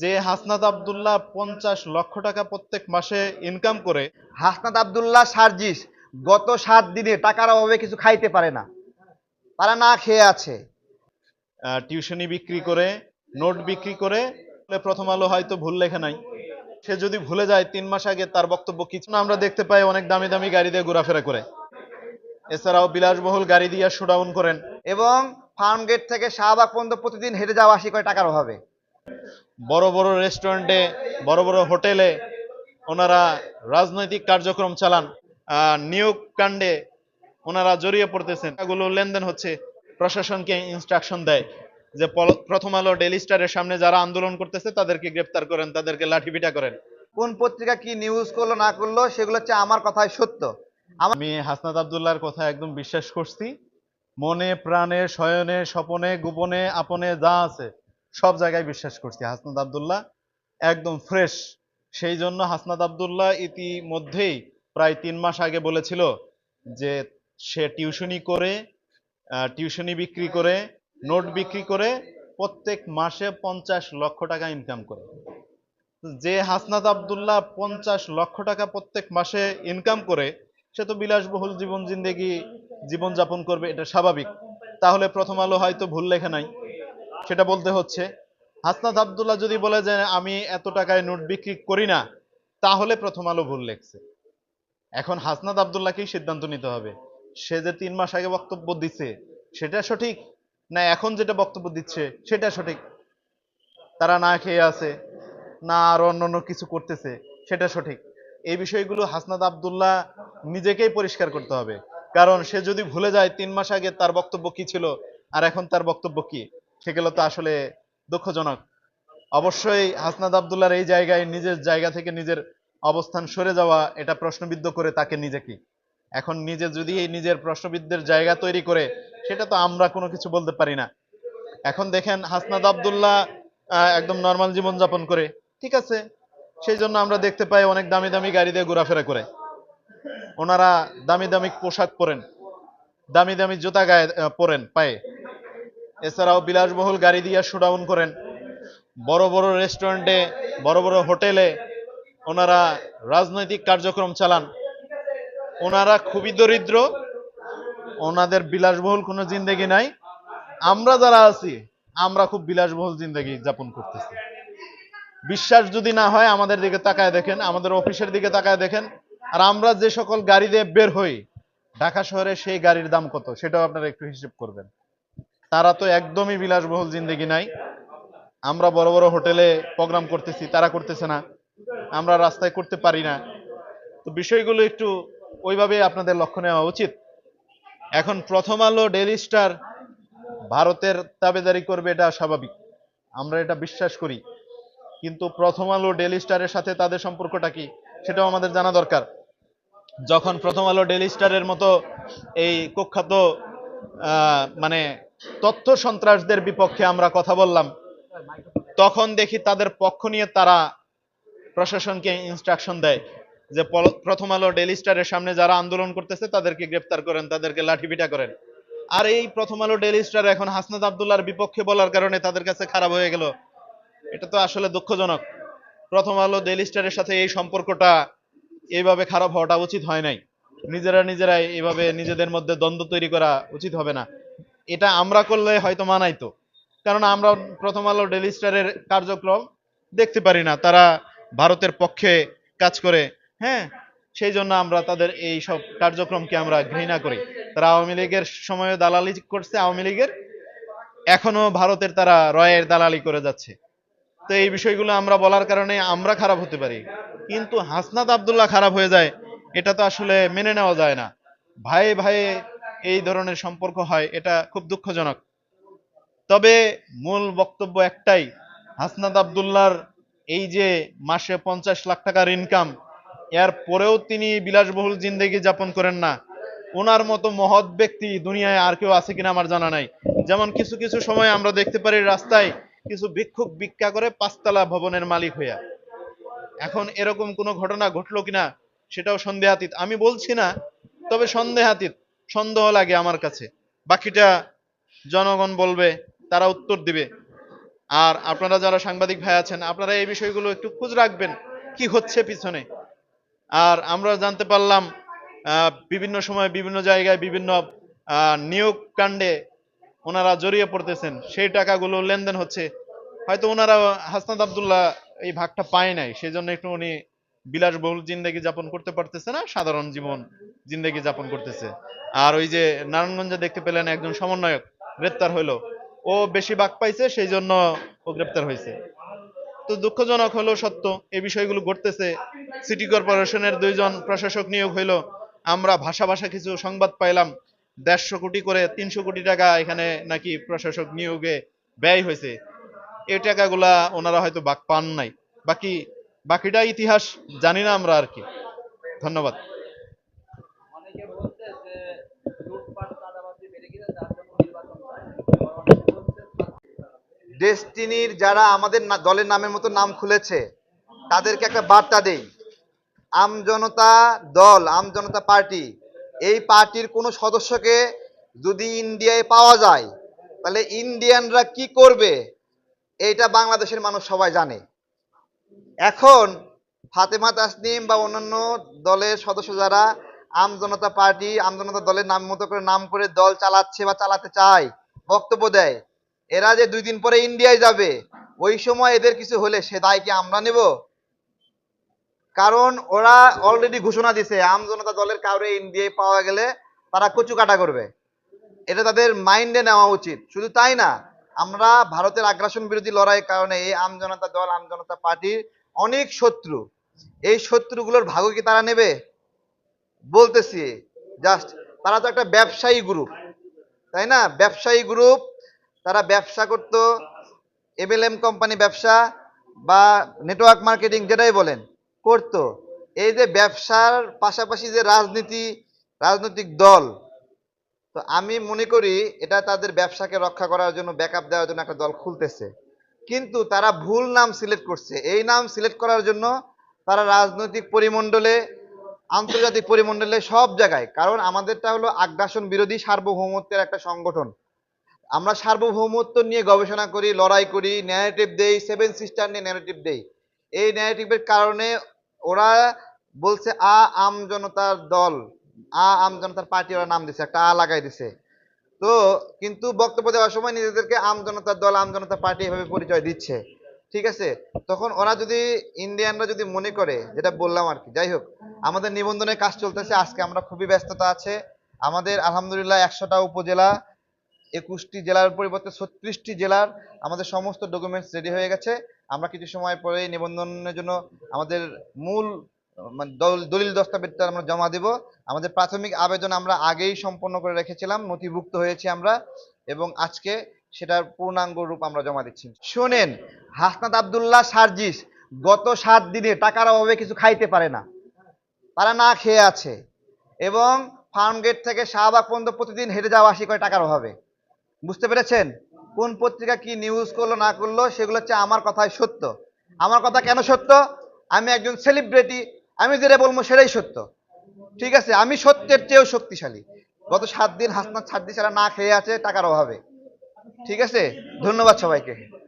যে হাসনাত আব্দুল্লাহ পঞ্চাশ লক্ষ টাকা প্রত্যেক মাসে ইনকাম করে হাসনাত আব্দুল্লাহ সার্জিস গত সাত দিনে টাকার অভাবে কিছু খাইতে পারে না। তারা না খেয়ে আছে। টিউশনি বিক্রি করে নোট বিক্রি করে প্রথম আলো হয়তো ভুল লেখে নাই। সে যদি ভুলে যায় তিন মাস আগে তার বক্তব্য কিছু না আমরা দেখতে পাই অনেক দামি দামি গাড়ি দিয়ে ঘোরাফেরা করে। এছাড়াও বিলাসবহুল গাড়ি দিয়ে শোডাউন করেন। এবং ফার্ম গেট থেকে শাহবাগ পর্যন্ত প্রতিদিন হেঁটে যাওয়া আসি করে টাকার অভাবে। বড় বড় রেস্টুরেন্টে বড় বড় হোটেলে ওনারা রাজনৈতিক কার্যক্রম চালান নিয়োগ কাণ্ডে ওনারা জড়িয়ে পড়তেছেন। এগুলো লেনদেন হচ্ছে প্রশাসনকে ইনস্ট্রাকশন দেয় যে প্রথম আলো ডেলি স্টারের সামনে যারা আন্দোলন করতেছে তাদেরকে গ্রেপ্তার করেন তাদেরকে লাঠিপিটা করেন। কোন পত্রিকা কি নিউজ করল না করল সেগুলো হচ্ছে আমার কথাই সত্য। আমি হাসনাত আবদুল্লাহর কথা একদম বিশ্বাস করছি। মনে প্রাণে শয়নে স্বপনে গোপনে আপনে যা আছে সব জায়গায় বিশ্বাস করছি। হাসনাত আবদুল্লাহ একদম ফ্রেশ সেই জন্য হাসনাত আবদুল্লাহ ইতিমধ্যেই প্রায় তিন মাস আগে বলেছিল যে সে টিউশনি করে টিউশনি বিক্রি করে, নোট বিক্রি করে প্রত্যেক মাসে পঞ্চাশ লক্ষ টাকা ইনকাম করে। যে হাসনাত আবদুল্লাহ পঞ্চাশ লক্ষ টাকা প্রত্যেক মাসে ইনকাম করে, সে তো বিলাসবহুল জীবন জিন্দেগি জীবন যাপন করবে, এটা স্বাভাবিক। তাহলে প্রথম আলো হয়তো ভুল লেখে নাই। সেটা বলতে হচ্ছে, হাসনাত আবদুল্লাহ যদি বলে যে আমি এত টাকায় নোট বিক্রি করি না, তাহলে প্রথম আলো ভুল লেখছে। এখন হাসনাত আবদুল্লাহকেই সিদ্ধান্ত নিতে হবে, সে যে তিন মাস আগে বক্তব্য দিচ্ছে সেটা সঠিক? না এখন যেটা বক্তব্য দিচ্ছে, সেটা সঠিক? তারা না খেয়ে আছে, না আর অন্য কিছু করতেছে, সেটা সঠিক? এই বিষয়গুলো হাসনাত আবদুল্লাহ নিজেকেই পরিষ্কার করতে হবে। কারণ সে যদি ভুলে যায়, তিন মাস আগে তার বক্তব্য কি ছিল, আর এখন তার বক্তব্য কি? সেগুলো তো আসলে দুঃখজনক। অবশ্যই হাসনাত আবদুল্লাহর এই জায়গায় নিজের জায়গা থেকে নিজের অবস্থান সরে যাওয়া, এটা প্রশ্নবিদ্ধ করে তাকে নিজেকে এখন নিজে যদি এই নিজের প্রশ্নবিদ্ধের জায়গা তৈরি করে, সেটা তো আমরা কোনো কিছু বলতে পারি না। এখন দেখেন হাসনাত আবদুল্লাহ একদম নর্মাল জীবনযাপন করে, ঠিক আছে? সেই জন্য আমরা দেখতে পাই অনেক দামি দামি গাড়ি দিয়ে ঘোরাফেরা করে। ওনারা দামি দামি পোশাক পরেন, দামি দামি জুতা গায়ে পরেন পায়ে। এছাড়াও বিলাসবহুল গাড়ি দিয়ে শোডাউন করেন। বড় বড় রেস্টুরেন্টে বড় বড় হোটেলে ওনারা রাজনৈতিক কার্যক্রম চালান। ওনারা খুবই দরিদ্র, ওনাদের বিলাসবহুল কোনো জিন্দেগি নাই। আমরা যারা আছি, আমরা খুব বিলাসবহুল জিন্দেগি যাপন করতেছি। বিশ্বাস যদি না হয়, আমাদের দিকে তাকায় দেখেন, আমাদের অফিসের দিকে তাকায় দেখেন, আর আমরা যে সকল গাড়ি দিয়ে বের হই, ঢাকা শহরে সেই গাড়ির দাম কত? সেটাও আপনারা একটু হিসেব করবেন। তারা তো একদমই বিলাসবহুল জিন্দেগি নাই। আমরা বড় বড় হোটেলে প্রোগ্রাম করতেছি, তারা করতেছে না। আমরা রাস্তায় করতে পারি না। তো বিষয়গুলো একটু ওইভাবে আপনাদের লক্ষ্য নেওয়া উচিত। এখন প্রথম আলো ডেলি স্টার ভারতের তাবেদারি করবে এটা স্বাভাবিক। আমরা এটা বিশ্বাস করি। কিন্তু প্রথম আলো ডেলি স্টারের সাথে তাদের সম্পর্কটা কি, সেটাও আমাদের জানা দরকার। যখন প্রথম আলো ডেলি স্টারের মতো এই কুখ্যাত মানে তথ্য সন্ত্রাসদের বিপক্ষে আমরা কথা বললাম। তখন দেখি তাদের পক্ষ নিয়ে তারা প্রশাসনকে ইনস্ট্রাকশন দেয় যে প্রথম আলো ডেলি স্টারের সামনে যারা আন্দোলন করতেছে তাদেরকে গ্রেপ্তার করেন, তাদেরকে লাঠিপিটা করেন। আর এই প্রথম আলো ডেলি স্টার এখন হাসনাত আবদুল্লাহর বিপক্ষে বলার কারণে তাদের কাছে খারাপ হয়ে গেল। এটা তো আসলে দুঃখজনক। প্রথম আলো ডেলি স্টারের সাথে এই সম্পর্কটা এইভাবে খারাপ হওয়াটা উচিত হয় নাই। নিজেরা নিজেরাই এইভাবে নিজেদের মধ্যে দ্বন্দ্ব তৈরি করা উচিত হবে না। এটা আমরা করলে হয়তো মানাইতো। কারণ আমরা প্রথম আলো ডেলি স্টারের কার্যক্রম দেখতে পারি না। তারা ভারতের পক্ষে কাজ করে হ্যাঁ? সেই জন্য আমরা তাদের এই সব কার্যক্রমকে আমরা ঘৃণা করি। তারা আওয়ামী লীগের সময় দালালি করছে, আওয়ামী লীগের। এখনও ভারতের তারা রয়ের দালালি করে যাচ্ছে। তো এই বিষয়গুলো আমরা বলার কারণে আমরা খারাপ হতে পারি। কিন্তু হাসনাত আবদুল্লাহ খারাপ হয়ে যায়, এটা তো আসলে মেনে নেওয়া যায় না। ভাই ভাই এই ধরনের সম্পর্ক হয়, এটা খুব দুঃখজনক। তবে মূল বক্তব্য একটাই, হাসনাত আবদুল্লাহর এই যে মাসে পঞ্চাশ লাখ টাকার ইনকাম এর পরেও তিনি বিলাসবহুল জিন্দেগি যাপন করেন না। ওনার মতো মহৎ ব্যক্তি দুনিয়ায় আর কেউ আছে কিনা আমার জানা নাই। যেমন কিছু কিছু সময় আমরা দেখতে পারি রাস্তায় কিছু ভিক্ষুক ভিক্ষা করে পাঁচতলা ভবনের মালিক হইয়া। এখন এরকম কোনো ঘটনা ঘটলো কিনা, সেটাও সন্দেহাতীত। আমি বলছি না, তবে সন্দেহাতীত। সন্দেহ লাগে আমার কাছে। বাকিটা জনগণ বলবে, তারা উত্তর দিবে। আর আপনারা যারা সাংবাদিক ভাই আছেন, আপনারা এই বিষয়গুলো একটু খোঁজ রাখবেন, কি হচ্ছে পিছনে। আর আমরা জানতে পারলাম বিভিন্ন সময় বিভিন্ন জায়গায় বিভিন্ন নিয়োগ কাণ্ডে ওনারা জড়িয়ে পড়তেছেন। সেই টাকাগুলো লেনদেন হচ্ছে। হয়তো ওনারা হাসনাত আবদুল্লাহ এই ভাগটা পায় নাই সেই জন্য একটু উনি বিলাসবহুল জিন্দেগি যাপন করতে পারতেছে না, সাধারণ জীবন জিন্দেগি যাপন করতেছে। আর ওই যে নারায়ণগঞ্জে দেখতে পেলেন একজন সমন্বয়ক, গ্রেপ্তার হইল। ও বেশি ভাগ পাইছে, সেই জন্য ও গ্রেপ্তার হয়েছে তো দুঃখজনক হলো সত্য, এই বিষয়গুলো ঘটতেছে। সিটি কর্পোরেশনের দুইজন প্রশাসক নিয়োগ হইল। আমরা ভাষা ভাষা কিছু সংবাদ পাইলাম। দেড়শো কোটি করে তিনশো কোটি টাকা এখানে নাকি প্রশাসক নিয়োগে ব্যয় হয়েছে এই টাকাগুলা ওনারা হয়তো বাক পান নাই। বাকি বাকিটা ইতিহাস জানি না আমরা আর কি। ধন্যবাদ। ডেস্টিনির যারা আমাদের না- দলের নামের মতো নাম খুলেছে তাদেরকে একটা বার্তা দেই। আমজনতা দল আমজনতা পার্টি এই পার্টির কোনো সদস্যকে যদি ইন্ডিয়ায় পাওয়া যায় তাহলে ইন্ডিয়ানরা কি করবে এটা বাংলাদেশের মানুষ সবাই জানে। এখন ফাতেমা তাসনিম বা অন্যান্য দলের সদস্য যারা আমজনতা পার্টি আমজনতা দলের নাম মতো করে নাম করে দল চালাচ্ছে বা চালাতে চায়, বক্তব্য দেয়, এরা যে দুই দিন পরে ইন্ডিয়ায় যাবে, ওই সময় এদের কিছু হলে সে দায় কি আমরা নেব? কারণ ওরা অলরেডি ঘোষণা দিছে আমজনতা দলের কাউরে ইন্ডিয়ায় পাওয়া গেলে তারা কচু কাটা করবে। এটা তাদের মাইন্ডে নেওয়া উচিত। শুধু তাই না, আমরা ভারতের আগ্রাসন বিরোধী লড়াইয়ের কারণে এই আমজনতা দল আমজনতা পার্টির অনেক শত্রু। এই শত্রুগুলোর ভাগ কি তারা নেবে? বলতেছি জাস্ট তারা তো একটা ব্যবসায়ী গ্রুপ তাই না? ব্যবসায়ী গ্রুপ তারা ব্যবসা করতো এমএলএম কোম্পানি ব্যবসা বা নেটওয়ার্ক মার্কেটিং যেটাই বলেন, করতো। এই যে ব্যবসার পাশাপাশি যে রাজনীতি, রাজনৈতিক দল, তো আমি মনে করি এটা তাদের ব্যবসাকে রক্ষা করার জন্য ব্যাকআপ দেওয়ার জন্য একটা দল খুলতেছে। কিন্তু তারা ভুল নাম সিলেক্ট করছে। এই নাম সিলেক্ট করার জন্য তারা রাজনৈতিক পরিমণ্ডলে, আন্তর্জাতিক পরিমণ্ডলে সব জায়গায়, কারণ আমাদেরটা হলো আগ্রাসন বিরোধী সার্বভৌমত্বের একটা সংগঠন। আমরা সার্বভৌমত্ব নিয়ে গবেষণা করি, লড়াই করি ন্যারেটিভ দেই সেভেন সিস্টার নিয়ে ন্যারেটিভ দেই। এই ন্যারেটিভের কারণে ওরা বলছে, আ, আম জনতার দল, আ, আম জনতার পার্টি ওরা নাম দিছে, একটা আ লাগাই দিছে। তো কিন্তু বক্তব্য দেওয়ার সময় নিজেদেরকে আম জনতার দল, আম জনতা পার্টি এভাবে পরিচয় দিচ্ছে। ঠিক আছে? তখন ওরা যদি ইন্ডিয়ানরা যদি মনে করে, যেটা বললাম আর কি, যাই হোক, আমাদের নিবন্ধনের কাজ চলতেছে, আজকে আমরা খুবই ব্যস্ততা আছে। আমাদের আলহামদুলিল্লাহ একশোটা উপজেলা, একুশটি জেলার পরিবর্তে ছত্রিশটি জেলার আমাদের সমস্ত ডকুমেন্টস রেডি হয়ে গেছে। আমরা কিছু সময় পরে নিবন্ধনের জন্য আমাদের মূল মানে দল- দলিল দস্তাবেজটা আমরা জমা দেব। আমাদের প্রাথমিক আবেদন আমরা আগেই সম্পন্ন করে রেখেছিলাম, নথিভুক্ত হয়েছি আমরা, এবং আজকে সেটার পূর্ণাঙ্গ রূপ আমরা জমা দিচ্ছি। শোনেন, হাসনাত আবদুল্লাহ সার্জিস গত সাত দিনে টাকার অভাবে কিছু খাইতে পারে না। তারা না খেয়ে আছে। এবং ফার্ম গেট থেকে শাহবাগ পর্যন্ত প্রতিদিন হেঁটে যাওয়া আসি করে টাকার অভাবে। বুঝতে পেরেছেন? কোন পত্রিকা কি নিউজ করল, না করল, সেগুলো হচ্ছে আমার কথাই সত্য। আমার কথা কেন সত্য? আমি একজন সেলিব্রিটি আমি যেটা বলব সেটাই সত্য। ঠিক আছে, আমি সত্যের চেয়েও শক্তিশালী। গত সাত দিন হাসনাত ছাড় ছাড়া না খেয়ে আছে, টাকার অভাবে। ঠিক আছে? ধন্যবাদ সবাইকে।